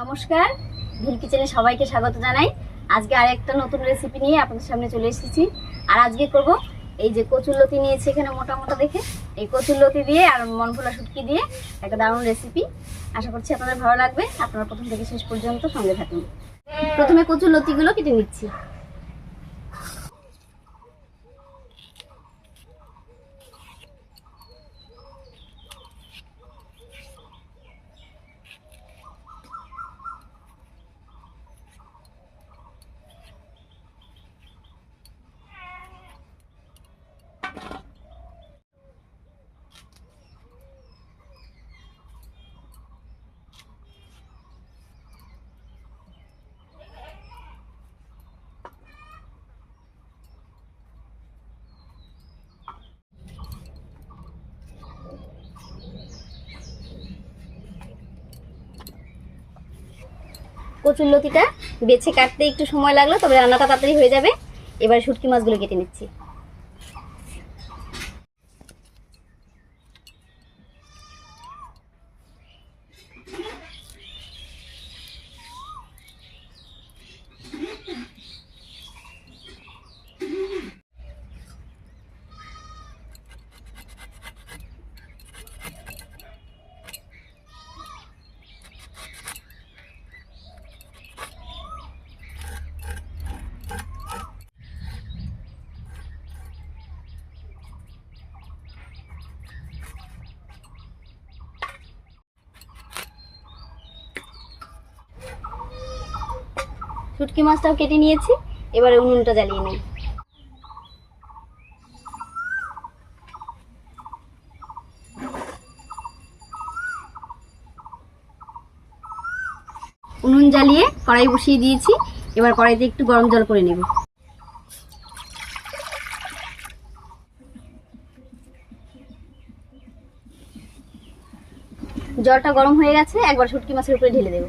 নমস্কার, ভিল কিচেনে সবাইকে স্বাগত জানাই। আজকে আর একটা নতুন রেসিপি নিয়ে আপনাদের সামনে চলে এসেছি। আর আজকে করব এই যে কচুর লতি নিয়েছি এখানে মোটা মোটা দেখে। এই কচুর লতি দিয়ে আর মন ভোলা শুটকি দিয়ে একটা দারুণ রেসিপি আশা করছি আপনাদের ভালো লাগবে। আপনারা প্রথম থেকে শেষ পর্যন্ত সঙ্গে থাকুন। প্রথমে কচুর লতিগুলো কেটে নিচ্ছি। কচুর লতিটা বেছে কাটতে একটু সময় লাগল, তবে রান্নাটা তাড়াতাড়ি হয়ে যাবে। এবার শুটকি মাছগুলো কেটে নিচ্ছি। শুটকি মাছটাও কেটে নিয়েছি। এবারে উনুনটা জ্বালিয়ে নিই। উনুন জ্বালিয়ে কড়াই বসিয়ে দিয়েছি। এবার কড়াইতে একটু গরম জল করে নেব। জলটা গরম হয়ে গেছে, একবার শুটকি মাছের উপরে ঢেলে দেবো।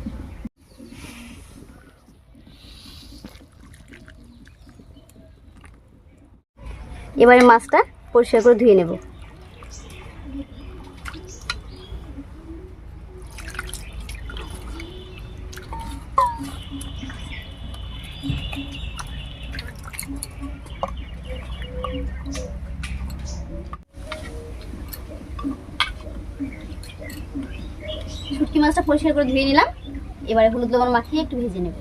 এবারে মাছটা পরিষ্কার করে ধুয়ে নেব। শুটকি মাছটা পরিষ্কার করে ধুয়ে নিলাম। এবারে হলুদ লবণ মাখিয়ে একটু ভেজে নেব।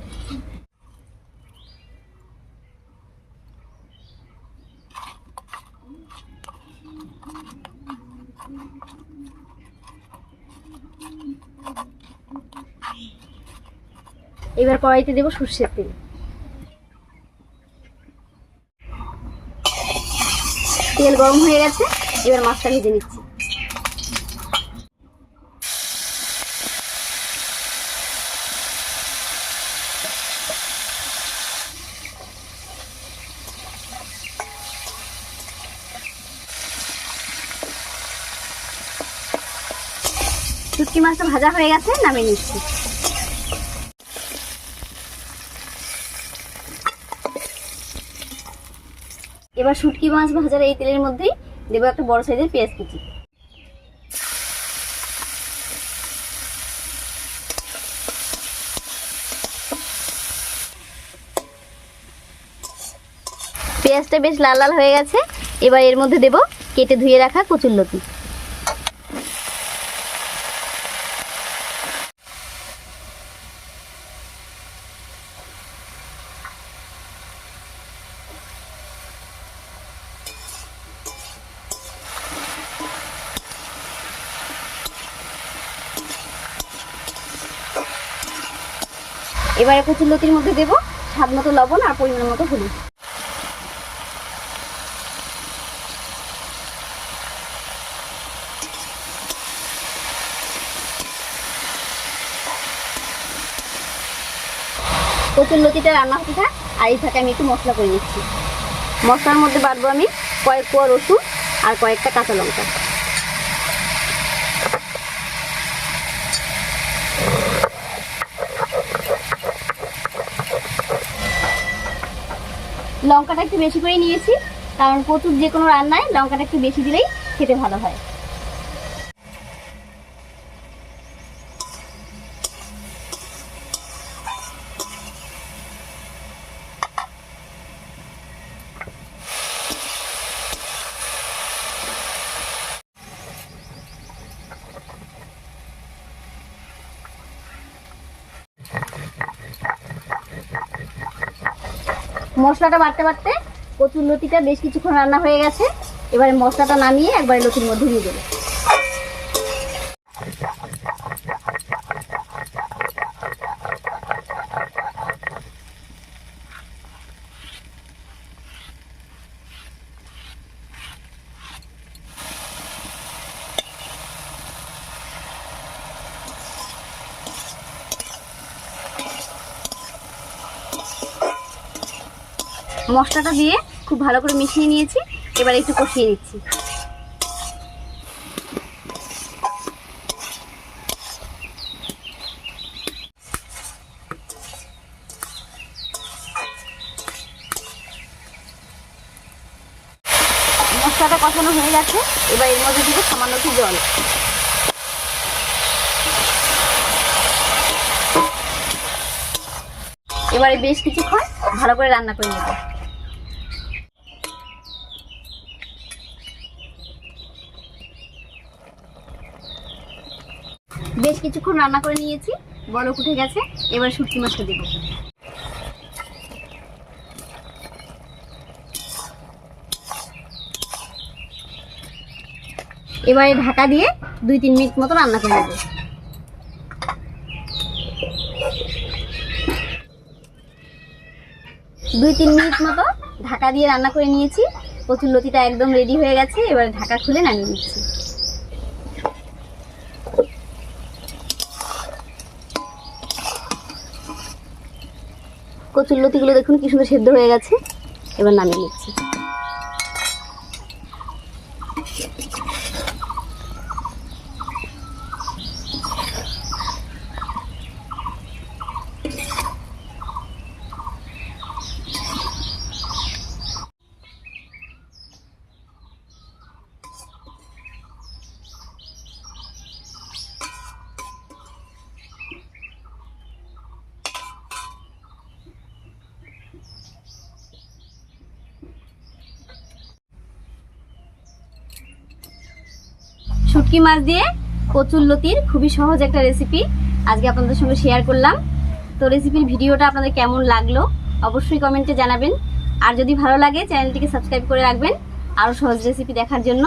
এবার কড়াইতে দেবো সর্ষের তেল। তেল গরম হয়ে গেছে, এবার মাছটা ভেজে নিচ্ছি। শুটকি মাছটা ভাজা হয়ে গেছে, নামিয়ে নিচ্ছি। এবার শুটকি মাছ ভাজার এই তেলের মধ্যেই দেবো একটা বড় সাইজের পেঁয়াজ কুচি। পেঁয়াজটা বেশ লাল লাল হয়ে গেছে। এবার এর মধ্যে দেব কেটে ধুয়ে রাখা কচুরলতি এবারে কচুরলতির মধ্যে দেব, স্বাদ মতো লবণ আর পরিমাণ মতো হলুদ। কচুর লতিটা রান্না হতে থাক, আর এই থাকে আমি একটু মশলা করে নিচ্ছি। মশলার মধ্যে বাটবো আমি কয়েক কোয়া রসুন আর কয়েকটা কাঁচা লঙ্কা। লঙ্কাটা একটু বেশি করে নিয়েছি। কারণ প্রচুর যে কোনো রান্নায় লঙ্কাটা একটু বেশি দিলেই খেতে ভালো হয়। মশলাটা বাড়তে বাড়তে কচুর লতিটা বেশ কিছুক্ষণ রান্না হয়ে গেছে। এবারে মশলাটা নামিয়ে একবারে লতির মধ্যে দিয়ে দেবো। মশলাটা দিয়ে খুব ভালো করে মিশিয়ে নিয়েছি। এবার একটু কষিয়ে নিচ্ছি। মশলাটা কষানো হয়ে গেছে। এবার এর মধ্যে দিব সামান্য একটু জল। এবারে বেশ কিছুক্ষণ ভালো করে রান্না করে নেব। বেশ কিছুক্ষণ রান্না করে নিয়েছি। বলক উঠে গেছে, এবার শুটকি মাছটা দেবো। এবারে ঢাকা দিয়ে দুই তিন মিনিট মতো রান্না করে নেব। দুই তিন মিনিট মতো ঢাকা দিয়ে রান্না করে নিয়েছি। কচুর লতিটা একদম রেডি হয়ে গেছে, এবার ঢাকা খুলে নামিয়ে নিচ্ছি। কচুর লতিগুলো দেখুন কি সুন্দর সেদ্ধ হয়ে গেছে। এবার নামিয়ে নিচ্ছি। শুটকি মাছ দিয়ে কচুর লতির খুবই সহজ একটা রেসিপি আজকে আপনাদের সঙ্গে শেয়ার করলাম। তো রেসিপির ভিডিওটা আপনাদের কেমন লাগল অবশ্যই কমেন্টে জানাবেন। আর যদি ভালো লাগে চ্যানেলটিকে সাবস্ক্রাইব করে রাখবেন। আরও সহজ রেসিপি দেখার জন্য।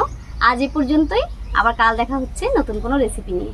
আজ এ পর্যন্তই। আবার কাল দেখা হচ্ছে নতুন কোনো রেসিপি নিয়ে।